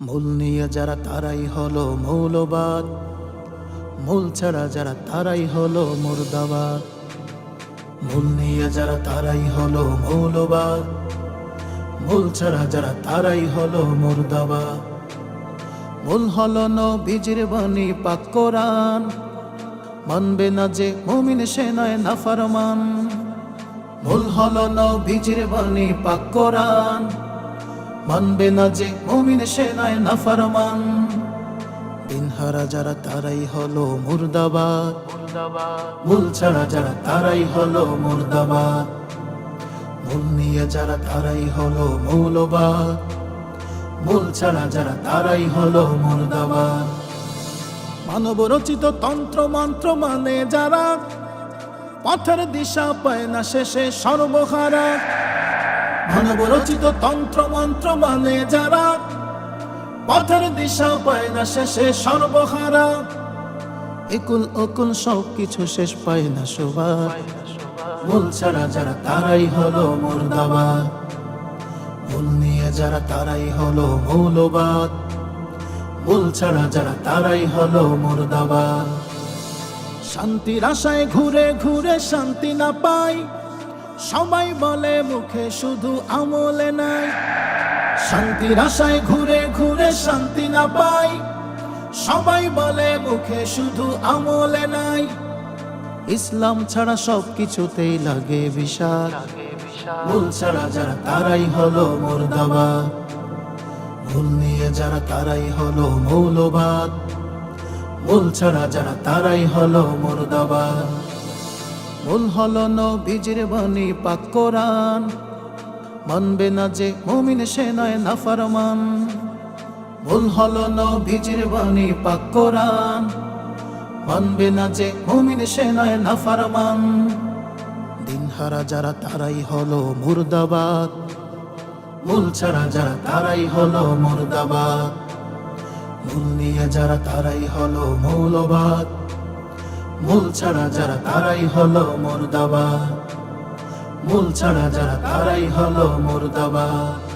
মূল নিয়ে যারা তারাই হলো মৌলবাদ। মূল ছাড়া যারা তারাই হলো মুর্দাবাদ। মূল নিয়ে যারা তারাই হলো মৌলবাদ। মূল ছাড়া যারা তারাই হলো মুর্দাবাদ। মূল হলো নবীজির বাণী, পাক কোরআন। মানবে না যে মুমিন সেনায় নাফরমান। মূল হলো নবীজির বাণী, পাক কোরআন। মানবে না যে মুমিন সেনায় নাফরমান। দিনহারা যারা তারাই হলো মুর্দাবাদ। মূল ছাড়া যারা তারাই হলো মুর্দাবাদ। মূল নিয়ে যারা তারাই হলো মৌলবাদ। মূল ছাড়া যারা তারাই হলো মুর্দাবাদ। মানব রচিত তন্ত্র মন্ত্র মানে যারা পথের দিশা পায় না শেষে সর্বহারা। মানব রচিত তন্ত্র মন্ত্র মানে যারা পথের দিশা পায় না শেষে সর্বহারা। একুল অকুল সব কিছু শেষ পায় না সবার মূল ছাড়া যারা তারাই হলো মুর্দাবাদ। মূল নিয়ে যারা তারাই হলো মৌলবাদ। মূল ছাড়া যারা তারাই হলো মুর্দাবাদ। শান্তির আশায় ঘুরে ঘুরে শান্তি না পাই সবাই বলে মুখে শুধু আমলে নাই। শান্তির আশায় ঘুরে ঘুরে শান্তি না পাই। সবাই বলে মুখে শুধু আমলে নাই। ইসলাম ছাড়া সব কিছুতেই লাগে বিষাদ ভুল ছাড়া যারা তারাই হলো মুর্দাবাদ। ভুল নিয়ে যারা তারাই হলো মৌলবাদ। ভুল ছাড়া যারা তারাই হলো মুর্দাবাদ। ভুল হলো নবীজির বাণী, পাক কোরআন। মানবে না যে মুমিন সেনায় নাফরমান। ভুল হলো নবীজির বাণী, পাক কোরআন। মানবে না যে মুমিন সেনায় নাফরমান। দিনহারা যারা তারাই হলো মুর্দাবাদ। মূল ছাড়া যারা তারাই হলো মুর্দাবাদ। মূল নিয়ে যারা তারাই হলো মৌলবাদ। মূল ছাড়া যারা তারাই হলো মুর্দাবাদ মূল ছাড়া যারা তারাই হলো মুর্দাবাদ